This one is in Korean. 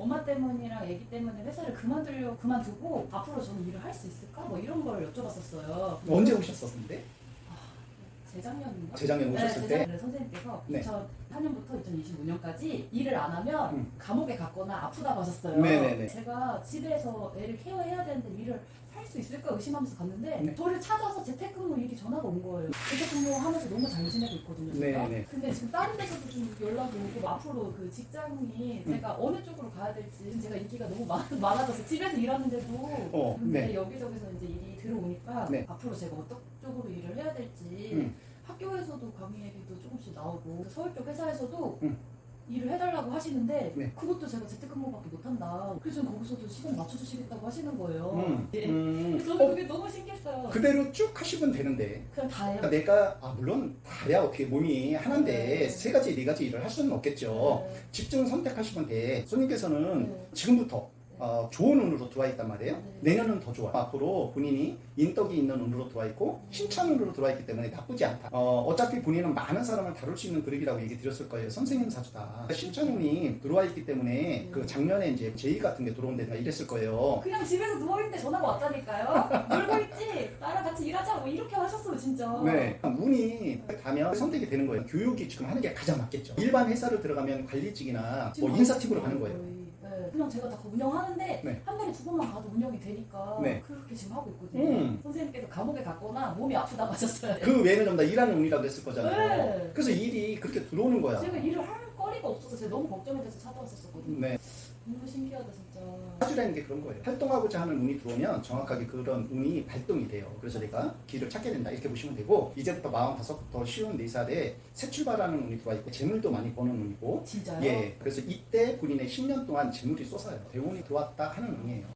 엄마 때문이랑 애기 때문에 회사를 그만두려고 그만두고 앞으로 저는 일을 할 수 있을까? 뭐 이런 걸 여쭤봤었어요. 언제 오셨었는데? 재작년인가? 재작년 오셨을 네, 때? 재작년에 선생님께서 네. 2004년부터 2025년까지 일을 안 하면 음. 감옥에 갔거나 아프다고 하셨어요. 네네네. 제가 집에서 애를 케어해야 되는데 일을 할 수 있을까 의심하면서 갔는데 네. 저를 찾아서 재택근무 일이 전화가 온 거예요. 재택근무 하면서 너무 잘 지내고 있거든요. 제가. 네네. 근데 지금 다른 데서도 좀 연락이 오고 앞으로 그 직장이 음. 제가 어느 쪽으로 가야 될지 제가 인기가 너무 많, 많아져서 집에서 일하는데도 어, 근데 네. 여기저기서 이제 일이 들어오니까 네. 앞으로 제가 어떤 쪽으로 일을 해야 될지 음. 학교에서도 강의 얘기도 조금씩 나오고 서울 쪽 회사에서도 음. 일을 해달라고 하시는데 네. 그것도 제가 재택근무밖에 못한다. 그래서 거기서도 시간 맞춰주시겠다고 하시는 거예요. 음. 예. 음. 저는 어, 그게 너무 신기했어요. 그대로 쭉 하시면 되는데 그냥 다예요. 그러니까 내가 아 물론 다야 어떻게 몸이 하나인데 네. 세 가지 네 가지 일을 할 수는 없겠죠. 네. 집중 선택하시면 돼. 손님께서는 네. 지금부터 어, 좋은 운으로 들어와 있단 말이에요. 네. 내년은 더 좋아. 앞으로 본인이 인덕이 있는 운으로 들어와 있고 신찬 운으로 들어와 있기 때문에 나쁘지 않다. 어, 어차피 본인은 많은 사람을 다룰 수 있는 그룹이라고 얘기 드렸을 거예요. 선생님 사주다. 신찬 운이 들어와 있기 때문에 그 작년에 이제 제의 같은 게 들어온다든가 이랬을 거예요. 그냥 집에서 누워있는데 전화가 왔다니까요. 놀고 있지? 나랑 같이 일하자. 뭐 이렇게 하셨어요, 진짜. 네. 운이 가면 선택이 되는 거예요. 교육이 지금 하는 게 가장 맞겠죠. 일반 회사를 들어가면 관리직이나 뭐 인사팀으로 가는 거예요. 네. 그냥 제가 다 운영하는데 네. 한 달에 두 번만 가도 운영이 되니까 네. 그렇게 지금 하고 있거든요. 음. 선생님께서 감옥에 갔거나 몸이 아프다고 하셨어요. 그 외에는 전부 다 일하는 운이라고 했을 거잖아요. 네. 그래서 일이 그렇게 들어오는 거야. 제가 일을 할 거리가 없어서 제가 너무 걱정이 돼서 찾아왔었거든요. 네. 너무 신기하다 진짜. 사주라는 게 그런 거예요. 활동하고자 하는 운이 들어오면 정확하게 그런 운이 발동이 돼요. 그래서 내가 길을 찾게 된다 이렇게 보시면 되고 이제부터 45부터 쉬운 4살에 새 출발하는 운이 들어와 있고 재물도 많이 버는 운이고 진짜요? 예 그래서 이때 본인의 10년 동안 재물이 쏟아요. 대운이 들어왔다 하는 운이에요.